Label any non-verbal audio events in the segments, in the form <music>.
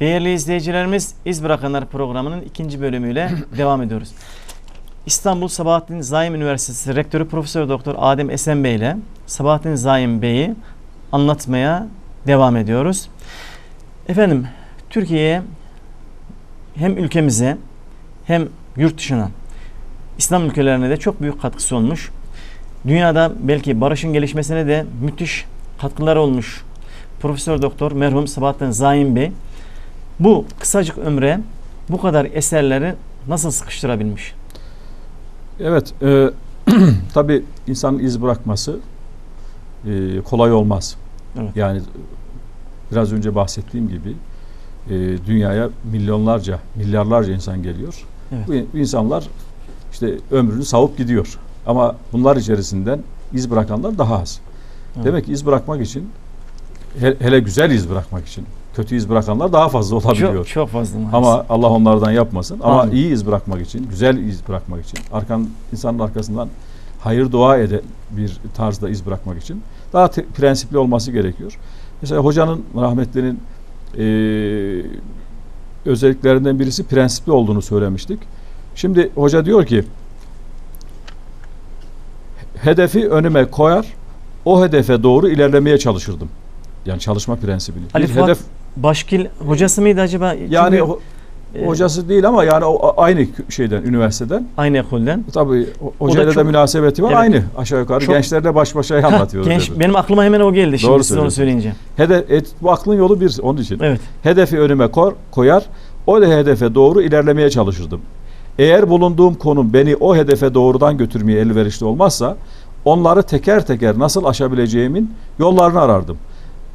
Değerli izleyicilerimiz İz Bırakanlar programının ikinci bölümüyle <coughs> devam ediyoruz. İstanbul Sabahattin Zaim Üniversitesi Rektörü Profesör Doktor Adem Esen Bey ile Sabahattin Zaim Bey'i anlatmaya devam ediyoruz. Efendim Türkiye'ye hem ülkemize hem yurt dışına İslam ülkelerine de çok büyük katkısı olmuş. Dünyada belki barışın gelişmesine de müthiş katkıları olmuş. Profesör Doktor merhum Sabahattin Zaim Bey bu kısacık ömre bu kadar eserleri nasıl sıkıştırabilmiş? Evet, e, <clears throat> tabii insanın iz bırakması e, kolay olmaz. Evet. Yani biraz önce bahsettiğim gibi e, dünyaya milyonlarca, milyarlarca insan geliyor. Evet. Bu, insanlar işte ömrünü savup gidiyor. Ama bunlar içerisinden iz bırakanlar daha az. Evet. Demek ki iz bırakmak için, he- hele güzel iz bırakmak için, kötü iz bırakanlar daha fazla olabiliyor. Çok, çok fazla maalesef. Ama Allah onlardan yapmasın. Ama Amin. iyi iz bırakmak için, güzel iz bırakmak için, arkan insanın arkasından hayır dua eden bir tarzda iz bırakmak için daha te- prensipli olması gerekiyor. Mesela hocanın rahmetlinin eee özelliklerinden birisi prensipli olduğunu söylemiştik. Şimdi hoca diyor ki hedefi önüme koyar, o hedefe doğru ilerlemeye çalışırdım. Yani çalışma prensibini. Ali Bir Fuat hedef Başkil hocası mıydı acaba? yani Çünkü, ho- e, hocası değil ama yani o aynı şeyden üniversiteden. aynı ekolden. Tabii ho- hocayla da, çok- münasebeti var Evet. aynı aşağı yukarı. Çok- Gençlerle baş başa anlatıyoruz. genç, dedi. benim aklıma hemen o geldi şimdi Doğru siz onu söyleyince. Hedef, et, bu aklın yolu bir onun için. Evet. Hedefi önüme kor, koyar, o da hedefe doğru ilerlemeye çalışırdım. Eğer bulunduğum konum beni o hedefe doğrudan götürmeye elverişli olmazsa onları teker teker nasıl aşabileceğimin yollarını arardım.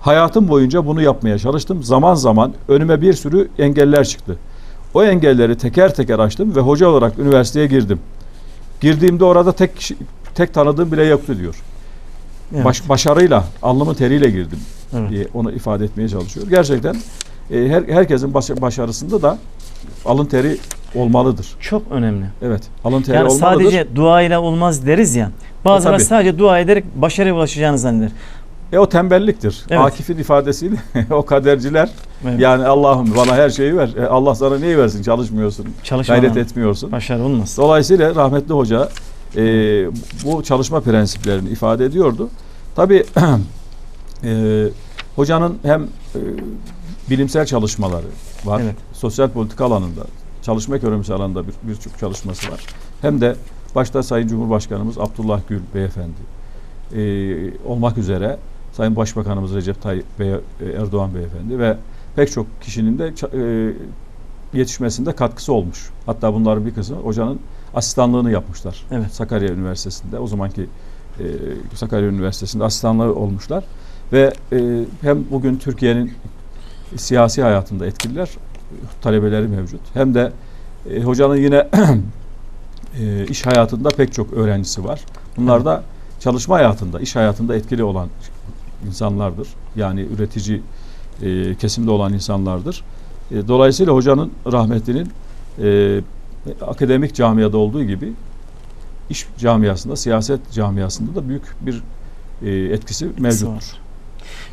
Hayatım boyunca bunu yapmaya çalıştım. Zaman zaman önüme bir sürü engeller çıktı. O engelleri teker teker açtım ve hoca olarak üniversiteye girdim. Girdiğimde orada tek kişi- tek tanıdığım bile yoktu diyor. evet. Baş, başarıyla, alnımın teriyle girdim Evet. diye onu ifade etmeye çalışıyor. Gerçekten e, her, herkesin baş- başarısında da alın teri olmalıdır. Çok önemli. Evet, alın teri Yani olmalıdır. sadece dua ile olmaz deriz ya. Bazıları tabii. sadece dua ederek başarıya ulaşacağını zanneder. E o tembelliktir. Evet. Akif'in ifadesiyle <laughs> o kaderciler Evet. yani Allah'ım bana her şeyi ver. E, Allah sana neyi versin? Çalışmıyorsun, Çalışmadan gayret etmiyorsun. başarı olmaz. Dolayısıyla rahmetli hoca e, bu çalışma prensiplerini ifade ediyordu. Tabii <clears throat> e, hocanın hem e, bilimsel çalışmaları var, Evet. sosyal politika alanında, çalışma ekonomisi alanında bir- birçok çalışması var. Hem de başta Sayın Cumhurbaşkanımız Abdullah Gül Beyefendi e, olmak üzere Sayın Başbakanımız Recep Tayyip Bey, e, Erdoğan Beyefendi ve pek çok kişinin de e, yetişmesinde katkısı olmuş. Hatta bunların bir kısmı hocanın asistanlığını yapmışlar. Evet. Sakarya Üniversitesi'nde o zamanki e, Sakarya Üniversitesi'nde asistanlığı olmuşlar ve e, hem bugün Türkiye'nin siyasi hayatında etkililer talebeleri mevcut. Hem de e, hocanın yine <clears throat> e, iş hayatında pek çok öğrencisi var. Bunlar da çalışma hayatında, iş hayatında etkili olan insanlardır. Yani üretici e, kesimde olan insanlardır. E, dolayısıyla hocanın rahmetlinin e, akademik camiada olduğu gibi iş camiasında, siyaset camiasında da büyük bir e, etkisi mevcuttur.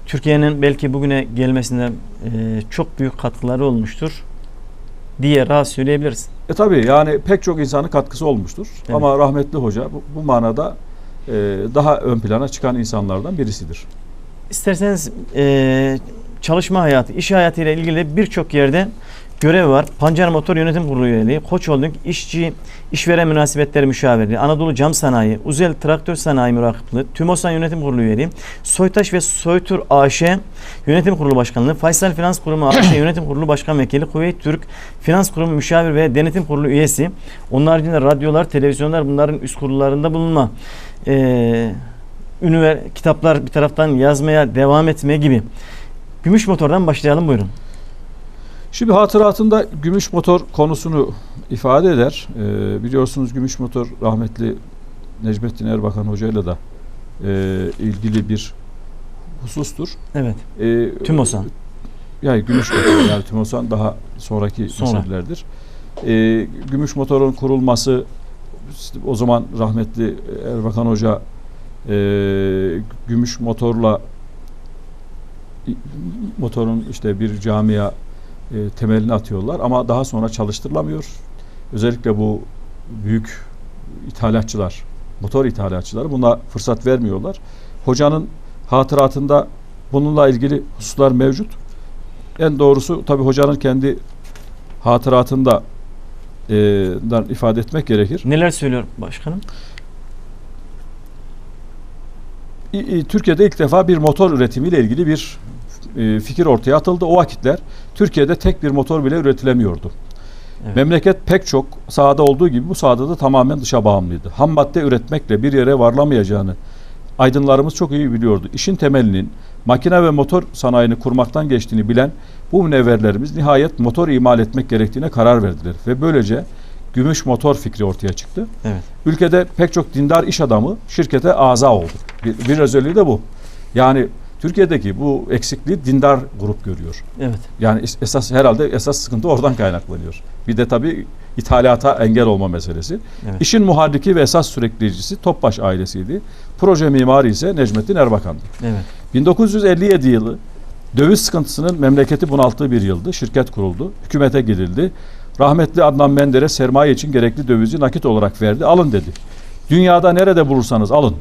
Türkiye'nin belki bugüne gelmesinde e, çok büyük katkıları olmuştur diye rahat söyleyebiliriz. E tabii yani pek çok insanın katkısı olmuştur. Evet. Ama rahmetli hoca bu, bu manada e, daha ön plana çıkan insanlardan birisidir. İsterseniz e, çalışma hayatı, iş hayatı ile ilgili birçok yerde görev var. Pancar Motor Yönetim Kurulu üyeliği, Koç Holding İşçi İşveren Münasebetleri Müşavirliği, Anadolu Cam Sanayi, Uzel Traktör Sanayi Mürakiplığı, TÜMOSAN Yönetim Kurulu üyeliği, Soytaş ve Soytur AŞ Yönetim Kurulu Başkanlığı, Faysal Finans Kurumu AŞ <coughs> Yönetim Kurulu Başkan Vekili, Kuveyt Türk Finans Kurumu Müşavir ve Denetim Kurulu üyesi. Onun haricinde radyolar, televizyonlar bunların üst kurullarında bulunma. Eee ünivers kitaplar bir taraftan yazmaya devam etme gibi. Gümüş motordan başlayalım buyurun. Şimdi hatıratında gümüş motor konusunu ifade eder. E, biliyorsunuz gümüş motor rahmetli Necmettin Erbakan hocayla da e, ilgili bir husustur. Evet. E, TÜMOSAN. Yani gümüş motor <coughs> yani TÜMOSAN daha sonraki Sonra. meselelerdir. E, gümüş motorun kurulması o zaman rahmetli Erbakan Hoca e, gümüş motorla motorun işte bir camia e, temelini atıyorlar ama daha sonra çalıştırılamıyor. Özellikle bu büyük ithalatçılar, motor ithalatçıları buna fırsat vermiyorlar. Hocanın hatıratında bununla ilgili hususlar mevcut. En doğrusu tabii hocanın kendi hatıratında e, ifade etmek gerekir. Neler söylüyor başkanım? Türkiye'de ilk defa bir motor üretimiyle ilgili bir e, fikir ortaya atıldı. O vakitler Türkiye'de tek bir motor bile üretilemiyordu. Evet. Memleket pek çok sahada olduğu gibi bu sahada da tamamen dışa bağımlıydı. Ham madde üretmekle bir yere varılamayacağını aydınlarımız çok iyi biliyordu. İşin temelinin makine ve motor sanayini kurmaktan geçtiğini bilen bu münevverlerimiz nihayet motor imal etmek gerektiğine karar verdiler. Ve böylece gümüş motor fikri ortaya çıktı. Evet. Ülkede pek çok dindar iş adamı şirkete aza oldu. Bir, bir özelliği de bu. Yani Türkiye'deki bu eksikliği dindar grup görüyor. Evet. Yani es- esas herhalde esas sıkıntı oradan kaynaklanıyor. Bir de tabii ithalata engel olma meselesi. Evet. İşin muharriki ve esas sürekleyicisi Topbaş ailesiydi. Proje mimarı ise Necmettin Erbakan'dı. Evet. 1957 yılı döviz sıkıntısının memleketi bunalttığı bir yıldı. Şirket kuruldu. Hükümete girildi. Rahmetli Adnan Menderes sermaye için gerekli dövizi nakit olarak verdi. Alın dedi. Dünyada nerede bulursanız alın.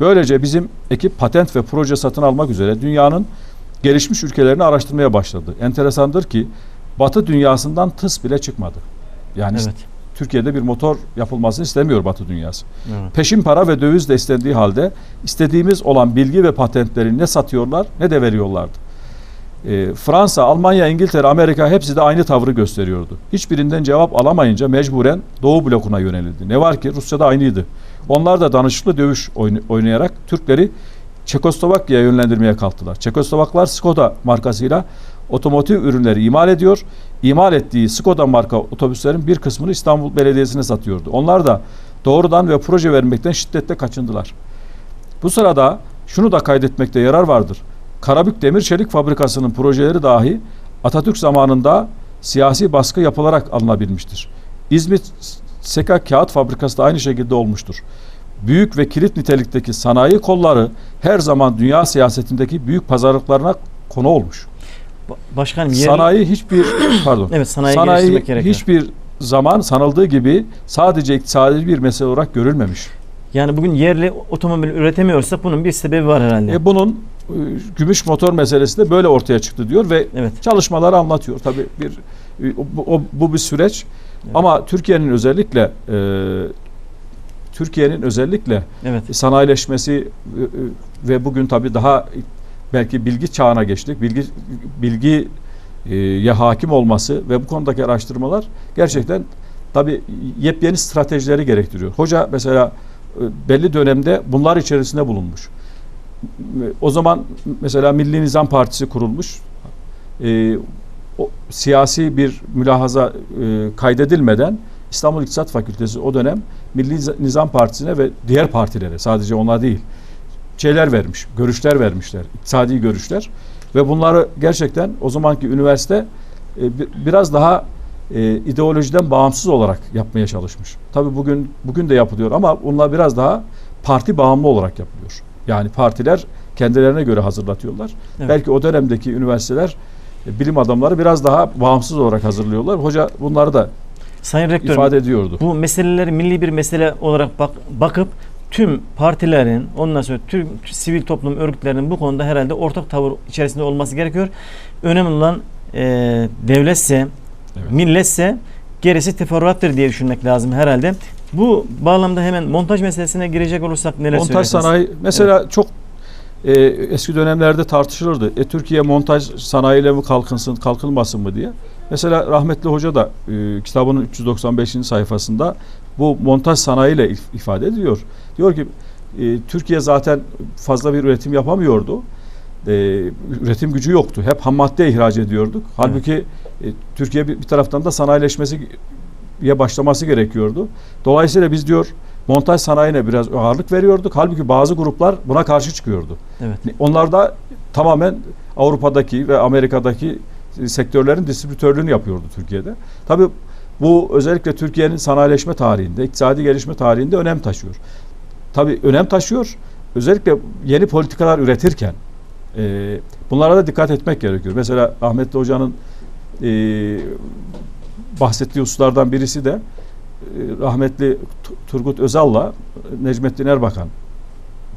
Böylece bizim ekip patent ve proje satın almak üzere dünyanın gelişmiş ülkelerini araştırmaya başladı. Enteresandır ki Batı dünyasından tıs bile çıkmadı. Yani Evet. Türkiye'de bir motor yapılmasını istemiyor Batı dünyası. Evet. Peşin para ve döviz de istendiği halde istediğimiz olan bilgi ve patentleri ne satıyorlar ne de veriyorlardı. Ee, Fransa, Almanya, İngiltere, Amerika hepsi de aynı tavrı gösteriyordu. Hiçbirinden cevap alamayınca mecburen Doğu blokuna yönelildi. Ne var ki Rusya'da aynıydı. Onlar da danışıklı dövüş oyn- oynayarak Türkleri Çekoslovakya'ya yönlendirmeye kalktılar. Çekoslovaklar Skoda markasıyla otomotiv ürünleri imal ediyor. İmal ettiği Skoda marka otobüslerin bir kısmını İstanbul Belediyesi'ne satıyordu. Onlar da doğrudan ve proje vermekten şiddetle kaçındılar. Bu sırada şunu da kaydetmekte yarar vardır. Karabük Demir Çelik Fabrikası'nın projeleri dahi Atatürk zamanında siyasi baskı yapılarak alınabilmiştir. İzmit Seka Kağıt Fabrikası da aynı şekilde olmuştur. Büyük ve kilit nitelikteki sanayi kolları her zaman dünya siyasetindeki büyük pazarlıklarına konu olmuş. Ba- Başkanım yerli... Sanayi hiçbir <coughs> pardon. Evet sanayi, Sanayi hiçbir zaman sanıldığı gibi sadece iktisadi bir mesele olarak görülmemiş. Yani bugün yerli otomobil üretemiyorsak bunun bir sebebi var herhalde. E bunun e, gümüş motor meselesi de böyle ortaya çıktı diyor ve Evet. çalışmaları anlatıyor. Tabii bir e, o- bu, o- bu bir süreç Evet. ama Türkiye'nin özellikle e, Türkiye'nin özellikle Evet. sanayileşmesi e, e, ve bugün tabii daha belki bilgi çağına geçtik. Bilgi bilgi e, ya hakim olması ve bu konudaki araştırmalar gerçekten tabii yepyeni stratejileri gerektiriyor. Hoca mesela e, belli dönemde bunlar içerisinde bulunmuş. O zaman mesela Milli Nizam Partisi kurulmuş. E, o, siyasi bir mülahaza e, kaydedilmeden İstanbul İktisat Fakültesi o dönem Milli Niz- Nizam Partisi'ne ve diğer partilere sadece ona değil şeyler vermiş, görüşler vermişler, iktisadi görüşler ve bunları gerçekten o zamanki üniversite e, bi- biraz daha e, ideolojiden bağımsız olarak yapmaya çalışmış. Tabii bugün bugün de yapılıyor ama bunlar biraz daha parti bağımlı olarak yapılıyor. Yani partiler kendilerine göre hazırlatıyorlar. Evet. Belki o dönemdeki üniversiteler bilim adamları biraz daha bağımsız olarak hazırlıyorlar. Hoca bunları da Sayın Rektörüm ifade ediyordu. bu meseleleri milli bir mesele olarak bak, bakıp tüm partilerin ondan sonra tüm sivil toplum örgütlerinin bu konuda herhalde ortak tavır içerisinde olması gerekiyor. Önemli olan e, devletse, Evet. milletse gerisi teferruattır diye düşünmek lazım herhalde. Bu bağlamda hemen montaj meselesine girecek olursak neler montaj söylersiniz? sanayi mesela çok e, eski dönemlerde tartışılırdı. E, Türkiye montaj sanayiyle mi kalkınsın, kalkılmasın mı diye. Mesela rahmetli hoca da e, kitabının 395. sayfasında bu montaj sanayiyle if- ifade ediyor. Diyor ki e, Türkiye zaten fazla bir üretim yapamıyordu. E, üretim gücü yoktu. Hep ham madde ihraç ediyorduk. Halbuki e, Türkiye bir, bir taraftan da sanayileşmesi ya başlaması gerekiyordu. Dolayısıyla biz diyor montaj sanayine biraz ağırlık veriyorduk. Halbuki bazı gruplar buna karşı çıkıyordu. Evet. Onlar da tamamen Avrupa'daki ve Amerika'daki e, sektörlerin distribütörlüğünü yapıyordu Türkiye'de. Tabii bu özellikle Türkiye'nin sanayileşme tarihinde, iktisadi gelişme tarihinde önem taşıyor. Tabii önem taşıyor. Özellikle yeni politikalar üretirken e, bunlara da dikkat etmek gerekiyor. Mesela Ahmetli Hoca'nın e, bahsettiği hususlardan birisi de rahmetli Tu- Turgut Özal'la Necmettin Erbakan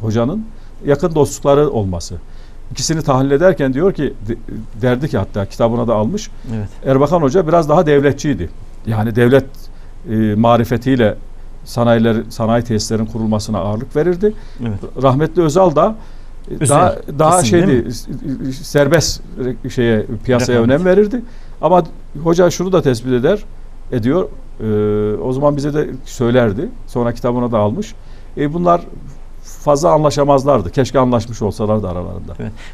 hocanın yakın dostlukları olması. İkisini tahlil ederken diyor ki de- derdi ki hatta kitabına da almış. Evet. Erbakan Hoca biraz daha devletçiydi. Yani devlet e, marifetiyle sanayiler sanayi tesislerin kurulmasına ağırlık verirdi. Evet. Rahmetli Özal da e, Özel daha daha isim şeydi serbest şeye piyasaya Rekabet. önem verirdi. Ama hoca şunu da tespit eder ediyor. E, o zaman bize de söylerdi. Sonra kitabına da almış. E, bunlar fazla anlaşamazlardı. Keşke anlaşmış olsalardı aralarında.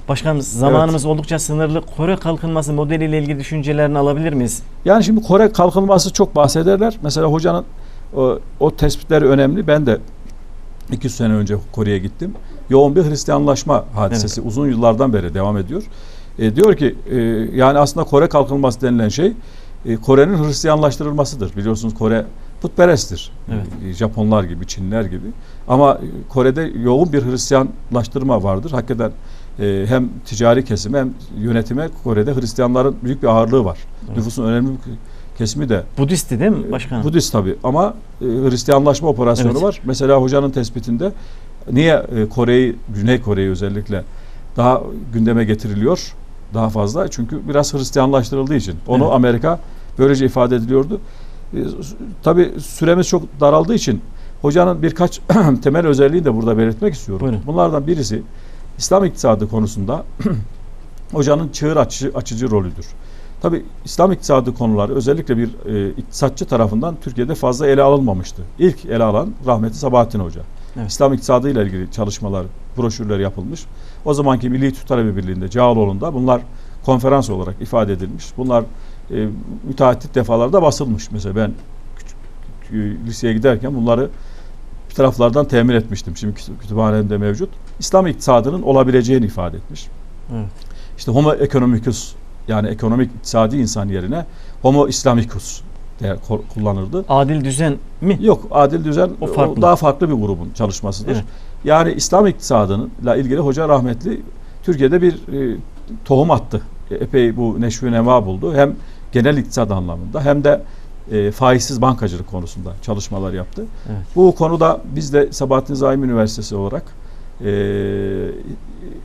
Başkanım zamanımız oldukça sınırlı. Kore kalkınması modeliyle ilgili düşüncelerini alabilir miyiz? Yani şimdi Kore kalkınması çok bahsederler. Mesela hocanın o, o tespitleri önemli. Ben de 200 sene önce Kore'ye gittim. Yoğun bir Hristiyanlaşma hadisesi uzun yıllardan beri devam ediyor. E, diyor ki e, yani aslında Kore kalkınması denilen şey e, Kore'nin Hristiyanlaştırılmasıdır. Biliyorsunuz Kore putperesttir. Evet. E, Japonlar gibi, Çinler gibi. Ama Kore'de yoğun bir Hristiyanlaştırma vardır. Hakikaten e, hem ticari kesime hem yönetime Kore'de Hristiyanların büyük bir ağırlığı var. Evet. Nüfusun önemli bir kesimi de Budisti değil mi başkanım? Budist tabi ama e, Hristiyanlaşma operasyonu Evet. var. Mesela hocanın tespitinde niye e, Kore'yi, Güney Kore'yi özellikle daha gündeme getiriliyor daha fazla? Çünkü biraz Hristiyanlaştırıldığı için. Onu Evet. Amerika böylece ifade ediliyordu. E, tabi süremiz çok daraldığı için hocanın birkaç <clears throat> temel özelliğini de burada belirtmek istiyorum. Buyurun. Bunlardan birisi İslam iktisadı konusunda <clears throat> hocanın çığır açıcı, açıcı rolüdür. Tabi İslam iktisadı konuları özellikle bir e, iktisatçı tarafından Türkiye'de fazla ele alınmamıştı. İlk ele alan rahmetli Sabahattin Hoca. Evet. İslam iktisadı ile ilgili çalışmalar, broşürler yapılmış. O zamanki Milli Türk Talebi Birliği'nde, Cağaloğlu'nda bunlar konferans olarak ifade edilmiş. Bunlar e, müteahhit defalarda basılmış. Mesela ben küçük, e, liseye giderken bunları bir taraflardan temin etmiştim. Şimdi kütü- kütüphanemde mevcut. İslam iktisadının olabileceğini ifade etmiş. Evet. İşte homo economicus yani ekonomik iktisadi insan yerine homo islamicus değer kullanırdı. Adil düzen mi? Yok adil düzen O o farklı. daha farklı bir grubun çalışmasıdır. Evet. Yani İslam iktisadıyla ilgili hoca rahmetli Türkiye'de bir e, tohum attı. E, epey bu neşvi neva buldu. Hem genel iktisat anlamında hem de e, faizsiz bankacılık konusunda çalışmalar yaptı. Evet. Bu konuda biz de Sabahattin Zaim Üniversitesi olarak e,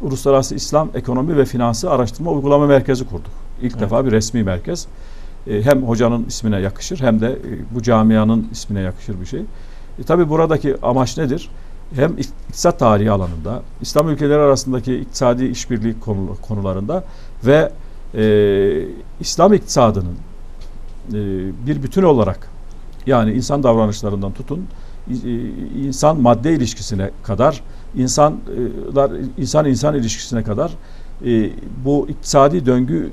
Uluslararası İslam Ekonomi ve Finansı Araştırma Uygulama Merkezi kurduk. İlk Evet. defa bir resmi merkez. E, hem hocanın ismine yakışır hem de e, bu camianın ismine yakışır bir şey. E, tabii buradaki amaç nedir? Hem ik- iktisat tarihi alanında, İslam ülkeleri arasındaki iktisadi işbirliği konu- konularında ve e, İslam iktisadının e, bir bütün olarak yani insan davranışlarından tutun i- insan madde ilişkisine kadar insanlar insan insan ilişkisine kadar e, bu iktisadi döngü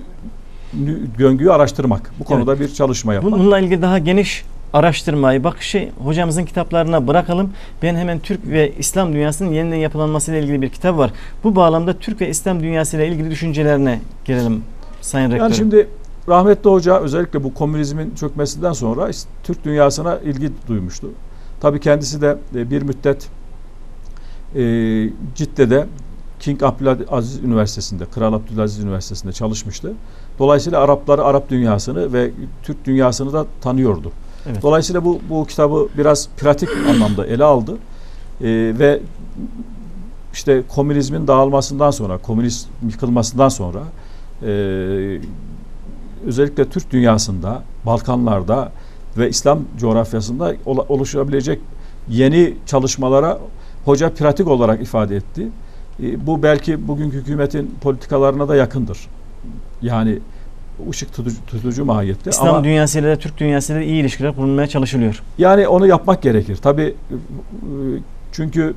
döngüyü araştırmak. Bu konuda bir çalışma yapmak. Bununla ilgili daha geniş araştırmayı, bakışı hocamızın kitaplarına bırakalım. Ben hemen Türk ve İslam dünyasının yeniden yapılanması ile ilgili bir kitap var. Bu bağlamda Türk ve İslam dünyası ile ilgili düşüncelerine gelelim Sayın Rektörüm. Yani şimdi rahmetli hoca özellikle bu komünizmin çökmesinden sonra Türk dünyasına ilgi duymuştu. Tabii kendisi de e, bir müddet e, Cidde'de King Abdülaziz Üniversitesi'nde, Kral Abdülaziz Üniversitesi'nde çalışmıştı. Dolayısıyla Arapları, Arap dünyasını ve Türk dünyasını da tanıyordu. Evet. Dolayısıyla bu, bu kitabı biraz pratik <clears throat> anlamda ele aldı. E, ve işte komünizmin dağılmasından sonra, komünist yıkılmasından sonra e, özellikle Türk dünyasında, Balkanlarda ve İslam coğrafyasında oluşabilecek yeni çalışmalara hoca pratik olarak ifade etti. E, bu belki bugünkü hükümetin politikalarına da yakındır. Yani ışık tutucu, tutucu mahiyette İslam ama dünyası ile de Türk dünyası ile de iyi ilişkiler kurulmaya çalışılıyor. yani onu yapmak gerekir. Tabii e, çünkü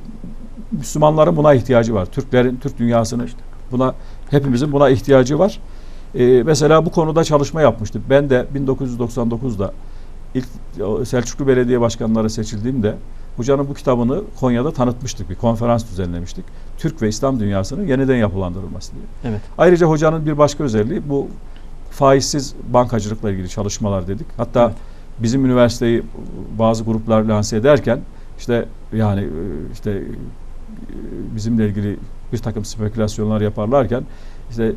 Müslümanların buna ihtiyacı var. Türklerin, Türk dünyasının buna hepimizin buna ihtiyacı var. Ee, mesela bu konuda çalışma yapmıştık. Ben de 1999'da ilk Selçuklu Belediye Başkanları seçildiğimde hocanın bu kitabını Konya'da tanıtmıştık. Bir konferans düzenlemiştik. Türk ve İslam dünyasının yeniden yapılandırılması diye. Evet. Ayrıca hocanın bir başka özelliği bu faizsiz bankacılıkla ilgili çalışmalar dedik. Hatta Evet. bizim üniversiteyi bazı gruplar lanse ederken işte yani e, işte e, bizimle ilgili bir takım spekülasyonlar yaparlarken işte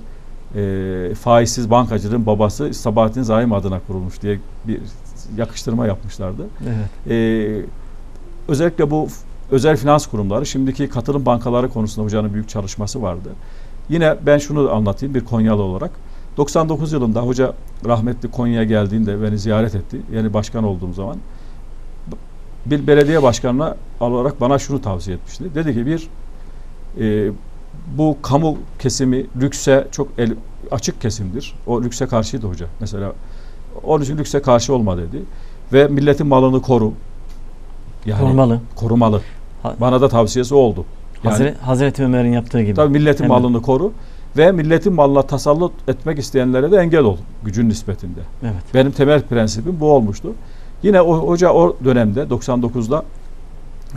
e, faizsiz bankacılığın babası Sabahattin Zaim adına kurulmuş diye bir yakıştırma yapmışlardı. Evet. Ee, özellikle bu özel finans kurumları, şimdiki katılım bankaları konusunda hocanın büyük çalışması vardı. Yine ben şunu anlatayım bir Konyalı olarak. 99 yılında hoca rahmetli Konya'ya geldiğinde beni ziyaret etti. Yani başkan olduğum zaman bir belediye başkanına olarak bana şunu tavsiye etmişti. Dedi ki bir e, bu kamu kesimi lükse çok el, açık kesimdir. O lükse karşıydı hoca. Mesela onun için lükse karşı olma dedi. Ve milletin malını koru. Yani Korumalı. korumalı. Bana da tavsiyesi oldu. Yani Hazre- Hazreti Ömer'in yaptığı gibi. tabii milletin Hemen. malını koru ve milletin malına tasallut etmek isteyenlere de engel ol gücün nispetinde. Evet. Benim temel prensibim bu olmuştu. Yine o hoca o dönemde 99'da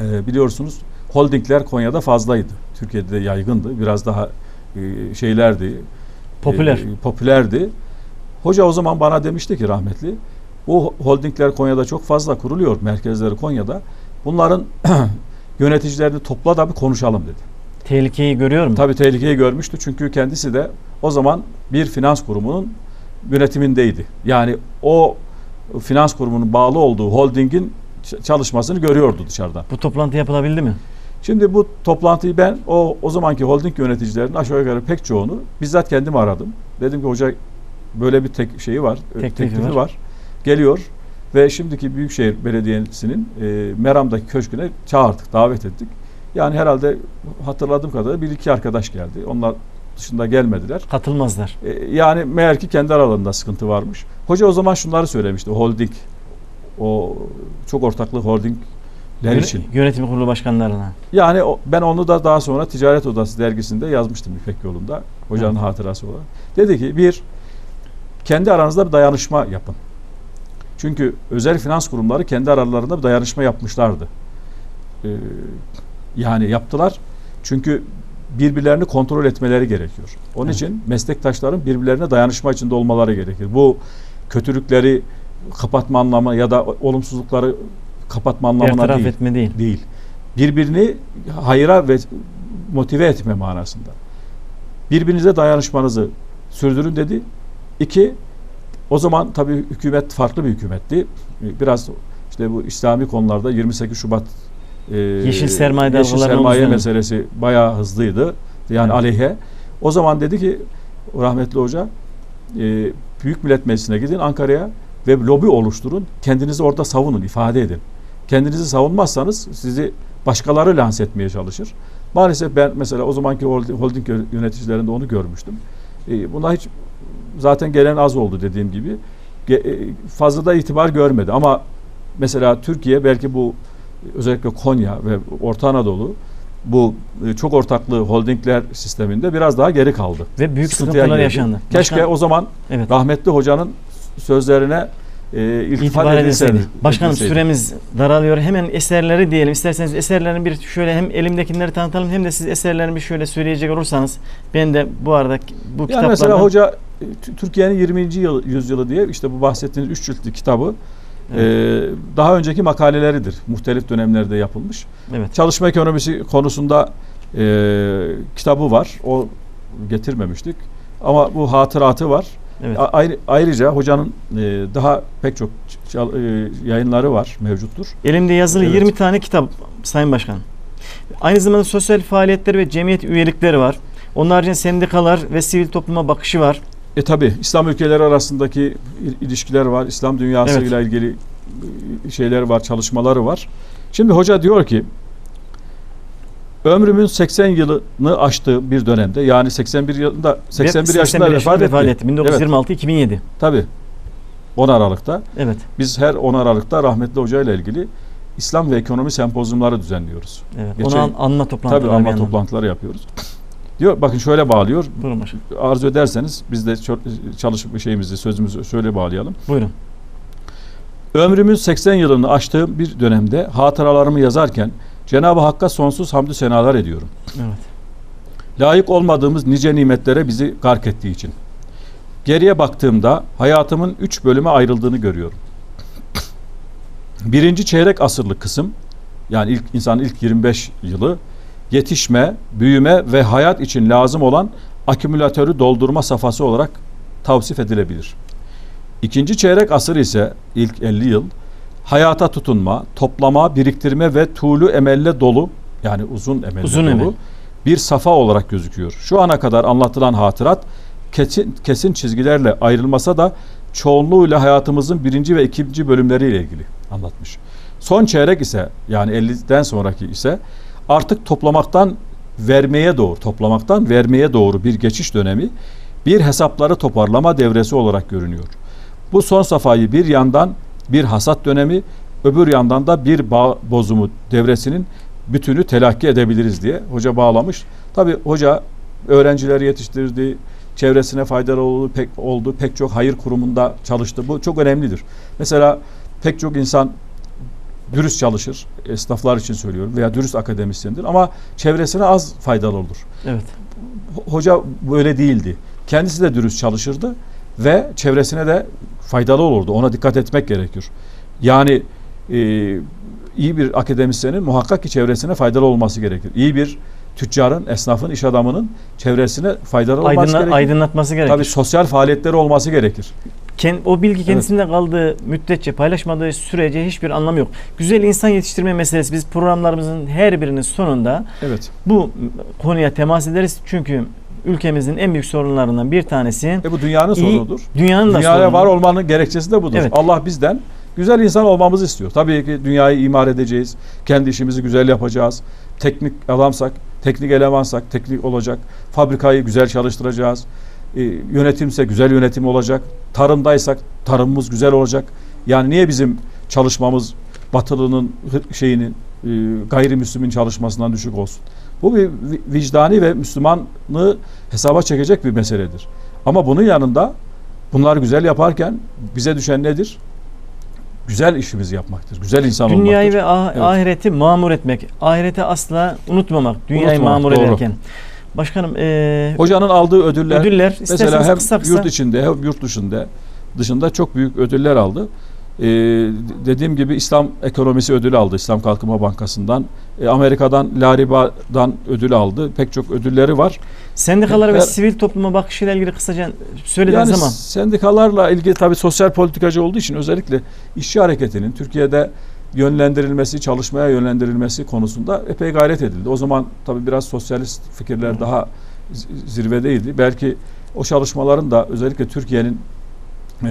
e, biliyorsunuz holdingler Konya'da fazlaydı. Türkiye'de de yaygındı. Biraz daha e, şeylerdi. Popüler. e, popülerdi. Hoca o zaman bana demişti ki rahmetli bu holdingler Konya'da çok fazla kuruluyor. Merkezleri Konya'da. Bunların <clears throat> yöneticilerini topla da bir konuşalım dedi. Tehlikeyi görüyor mu? Tabii tehlikeyi görmüştü çünkü kendisi de o zaman bir finans kurumunun yönetimindeydi. Yani o finans kurumunun bağlı olduğu holdingin çalışmasını görüyordu dışarıdan. Bu toplantı yapılabildi mi? Şimdi bu toplantıyı ben o o zamanki holding yöneticilerinin aşağı yukarı pek çoğunu bizzat kendim aradım. Dedim ki hoca böyle bir tek şeyi var, e, Teklifi teklifi, var. var. Geliyor ve şimdiki Büyükşehir Belediyesi'nin e, Meram'daki köşküne çağırdık, davet ettik. Yani herhalde hatırladığım kadarıyla bir iki arkadaş geldi. Onlar dışında gelmediler. Katılmazlar. E, yani meğer ki kendi aralarında sıkıntı varmış. Hoca o zaman şunları söylemişti. Holding, o çok ortaklı holdingler Yöne- için. Yönetim kurulu başkanlarına. Yani o- ben onu da daha sonra Ticaret Odası dergisinde yazmıştım İpek yolunda. Hocanın Evet. hatırası olarak. Dedi ki bir, kendi aranızda bir dayanışma yapın. Çünkü özel finans kurumları kendi aralarında bir dayanışma yapmışlardı. Ee, yani yaptılar. Çünkü birbirlerini kontrol etmeleri gerekiyor. Onun Evet. için meslektaşların birbirlerine dayanışma içinde olmaları gerekir. Bu kötülükleri kapatma anlamı ya da olumsuzlukları kapatma anlamına değil etme değil. değil. Birbirini hayra ve motive etme manasında. Birbirinize dayanışmanızı sürdürün dedi. İki, o zaman tabii hükümet farklı bir hükümetti. Biraz işte bu İslami konularda 28 Şubat e, Yeşil sermaye yeşil sermaye meselesi bayağı hızlıydı. Yani Evet. aleyhe. O zaman dedi ki rahmetli hoca e, Büyük Millet Meclisi'ne gidin Ankara'ya ve lobi oluşturun. Kendinizi orada savunun, ifade edin. Kendinizi savunmazsanız sizi başkaları lanse etmeye çalışır. Maalesef ben mesela o zamanki holding, yöneticilerinde onu görmüştüm. E, buna hiç zaten gelen az oldu dediğim gibi. E, fazla da itibar görmedi ama mesela Türkiye belki bu özellikle Konya ve Orta Anadolu bu e, çok ortaklı holdingler sisteminde biraz daha geri kaldı. Ve büyük sıkıntılar yaşandı. Keşke Başkan- o zaman evet. rahmetli hocanın sözlerine e, iltifat edilseydi. Başkanım edilseydi. süremiz daralıyor. Hemen eserleri diyelim. İsterseniz eserlerin bir şöyle hem elimdekileri tanıtalım hem de siz eserlerini bir şöyle söyleyecek olursanız ben de bu arada bu Yani kitaplardan mesela hoca e, Türkiye'nin 20. yıl, yüzyılı diye işte bu bahsettiğiniz 3 ciltli kitabı e, daha önceki makaleleridir. Muhtelif dönemlerde yapılmış. evet. Çalışma ekonomisi konusunda e, kitabı var. O getirmemiştik. Ama bu hatıratı var. Evet. A- ayrı- ayrıca hocanın e, daha pek çok çal- e, yayınları var, mevcuttur. Elimde yazılı Evet. 20 tane kitap Sayın Başkan. Aynı zamanda sosyal faaliyetleri ve cemiyet üyelikleri var. Onun haricinde sendikalar ve sivil topluma bakışı var. E tabi İslam ülkeleri arasındaki il- ilişkiler var. İslam dünyasıyla ilgili e, şeyler var, çalışmaları var. Şimdi hoca diyor ki ömrümün 80 yılını aştığı bir dönemde yani 81 yılında 81 Ve yaşında vefat etti. etti. 1926-2007. Tabi 10 Aralık'ta. Evet. Biz her 10 Aralık'ta rahmetli hoca ile ilgili İslam ve ekonomi sempozyumları düzenliyoruz. Evet. Geçen- Onu an, anma toplantıları. Tabii anma yandan. toplantıları yapıyoruz. <clears throat> Diyor bakın şöyle bağlıyor. Buyurun başkanım. Arzu ederseniz biz de çalışıp şeyimizi sözümüzü şöyle bağlayalım. Buyurun. Ömrümün 80 yılını aştığım bir dönemde hatıralarımı yazarken Cenab-ı Hakk'a sonsuz hamdü senalar ediyorum. Evet. Layık olmadığımız nice nimetlere bizi gark ettiği için. Geriye baktığımda hayatımın üç bölüme ayrıldığını görüyorum. Birinci çeyrek asırlık kısım, yani ilk insanın ilk 25 yılı, yetişme, büyüme ve hayat için lazım olan akümülatörü doldurma safhası olarak tavsif edilebilir. İkinci çeyrek asır ise ilk 50 yıl hayata tutunma, toplama, biriktirme ve tuğlu emelle dolu yani uzun emelle Uzun dolu emel. bir safa olarak gözüküyor. Şu ana kadar anlatılan hatırat kesin, kesin çizgilerle ayrılmasa da çoğunluğuyla hayatımızın birinci ve ikinci bölümleriyle ilgili anlatmış. Son çeyrek ise yani 50'den sonraki ise artık toplamaktan vermeye doğru, toplamaktan vermeye doğru bir geçiş dönemi, bir hesapları toparlama devresi olarak görünüyor. Bu son safhayı bir yandan bir hasat dönemi, öbür yandan da bir bağ bozumu devresinin bütünü telakki edebiliriz diye hoca bağlamış. Tabi hoca öğrencileri yetiştirdi, çevresine faydalı oldu pek, oldu, pek çok hayır kurumunda çalıştı. Bu çok önemlidir. Mesela pek çok insan dürüst çalışır, esnaflar için söylüyorum veya dürüst akademisyendir ama çevresine az faydalı olur. Evet. Hoca böyle değildi. Kendisi de dürüst çalışırdı ve çevresine de faydalı olurdu. Ona dikkat etmek gerekiyor. Yani e, iyi bir akademisyenin muhakkak ki çevresine faydalı olması gerekir. İyi bir tüccarın, esnafın, iş adamının çevresine faydalı olması Aydınla- gerekir. aydınlatması gerekir. Tabii sosyal faaliyetleri olması gerekir. Ken- o bilgi kendisinde kaldığı müddetçe paylaşmadığı sürece hiçbir anlamı yok. Güzel insan yetiştirme meselesi biz programlarımızın her birinin sonunda Evet. bu konuya temas ederiz. Çünkü ülkemizin en büyük sorunlarından bir tanesi E bu dünyanın iyi- sorunudur. dünyanın da Dünyaya sorunu. var olmanın gerekçesi de budur. Evet. Allah bizden güzel insan olmamızı istiyor. Tabii ki dünyayı imar edeceğiz. Kendi işimizi güzel yapacağız. Teknik adamsak, teknik elemansak teknik olacak. Fabrikayı güzel çalıştıracağız. Ee, yönetimse güzel yönetim olacak. Tarımdaysak tarımımız güzel olacak. Yani niye bizim çalışmamız batılının şeyinin e, gayrimüslimin çalışmasından düşük olsun? Bu bir vi- vicdani ve Müslümanlığı hesaba çekecek bir meseledir. Ama bunun yanında bunlar güzel yaparken bize düşen nedir? Güzel işimizi yapmaktır. Güzel insan Dünyayı olmaktır. ve ah- Evet. ahireti mamur etmek. Ahireti asla unutmamak. Dünyayı Unutmamak, mamur doğru. ederken. Başkanım e, Hocanın aldığı ödüller, ödüller mesela hem kısa kısa yurt içinde hem yurt dışında dışında çok büyük ödüller aldı. Ee, dediğim gibi İslam ekonomisi ödülü aldı İslam Kalkınma Bankası'ndan. Ee, Amerika'dan Lariba'dan ödül aldı. Pek çok ödülleri var. sendikalara ve Her- sivil topluma bakışıyla ilgili kısaca söylediğiniz Yani zaman sendikalarla ilgili tabii sosyal politikacı olduğu için özellikle işçi hareketinin Türkiye'de yönlendirilmesi, çalışmaya yönlendirilmesi konusunda epey gayret edildi. O zaman tabii biraz sosyalist fikirler daha z- zirvedeydi. Belki o çalışmaların da özellikle Türkiye'nin eee,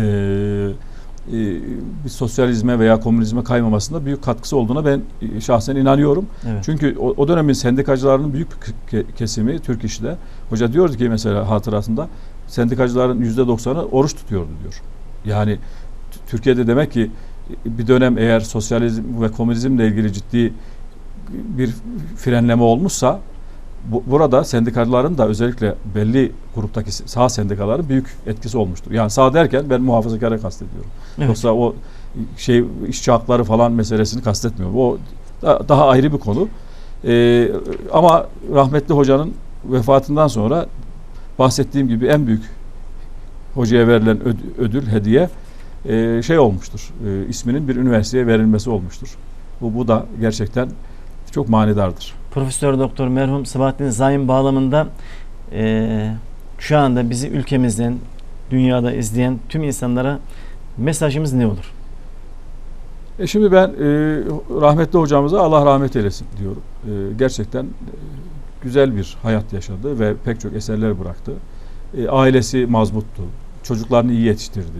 bir sosyalizme veya komünizme kaymamasında büyük katkısı olduğuna ben e, şahsen inanıyorum. evet. Çünkü o, o dönemin sendikacılarının büyük bir ke- kesimi Türk İş'te. Hoca diyordu ki mesela hatırasında sendikacıların yüzde doksanı oruç tutuyordu diyor. Yani Türkiye'de demek ki bir dönem eğer sosyalizm ve komünizmle ilgili ciddi bir frenleme olmuşsa bu, burada sendikacıların da özellikle belli gruptaki sağ sendikaların büyük etkisi olmuştur. Yani sağ derken ben muhafazakarı kastediyorum. Evet. Yoksa o şey işçi hakları falan meselesini kastetmiyorum. O da- daha ayrı bir konu. Ee, ama rahmetli hocanın vefatından sonra bahsettiğim gibi en büyük hocaya verilen öd- ödül, hediye e, şey olmuştur. E, isminin bir üniversiteye verilmesi olmuştur. Bu, bu da gerçekten çok manidardır. Profesör Doktor merhum Sabahattin Zaim bağlamında e, şu anda bizi ülkemizden dünyada izleyen tüm insanlara mesajımız ne olur? E şimdi ben e, rahmetli hocamıza Allah rahmet eylesin diyorum. E, gerçekten e, güzel bir hayat yaşadı ve pek çok eserler bıraktı. E, ailesi mazbuttu. Çocuklarını iyi yetiştirdi.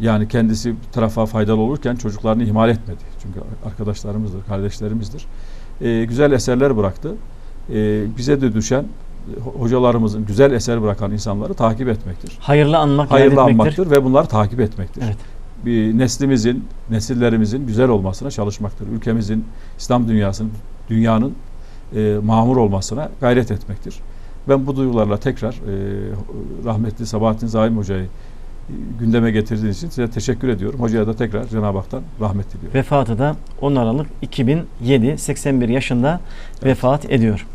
Yani kendisi bir tarafa faydalı olurken çocuklarını ihmal etmedi. Çünkü arkadaşlarımızdır, kardeşlerimizdir. E, güzel eserler bıraktı. E, bize de düşen e, hocalarımızın güzel eser bırakan insanları takip etmektir. Hayırlı anmak, Hayırlı anmaktır ve bunları takip etmektir Evet. bir neslimizin, nesillerimizin güzel olmasına çalışmaktır. Ülkemizin, İslam dünyasının, dünyanın e, mamur olmasına gayret etmektir. Ben bu duygularla tekrar e, rahmetli Sabahattin Zaim Hoca'yı gündeme getirdiğiniz için size teşekkür ediyorum. Hocaya da tekrar Cenab-ı Hak'tan rahmet diliyorum. Vefatı da 10 Aralık 2007 81 yaşında vefat ediyor.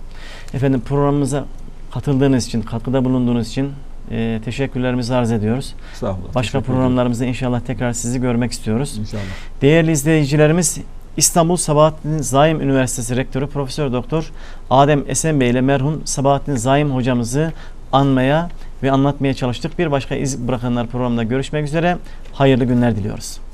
Efendim programımıza katıldığınız için, katkıda bulunduğunuz için e, teşekkürlerimizi arz ediyoruz. Sağ olun. Başka programlarımızda inşallah tekrar sizi görmek istiyoruz. İnşallah. Değerli izleyicilerimiz İstanbul Sabahattin Zaim Üniversitesi Rektörü Profesör Doktor Adem Esen Bey ile merhum Sabahattin Zaim hocamızı anmaya ve anlatmaya çalıştık. Bir başka iz bırakanlar programında görüşmek üzere. Hayırlı günler diliyoruz.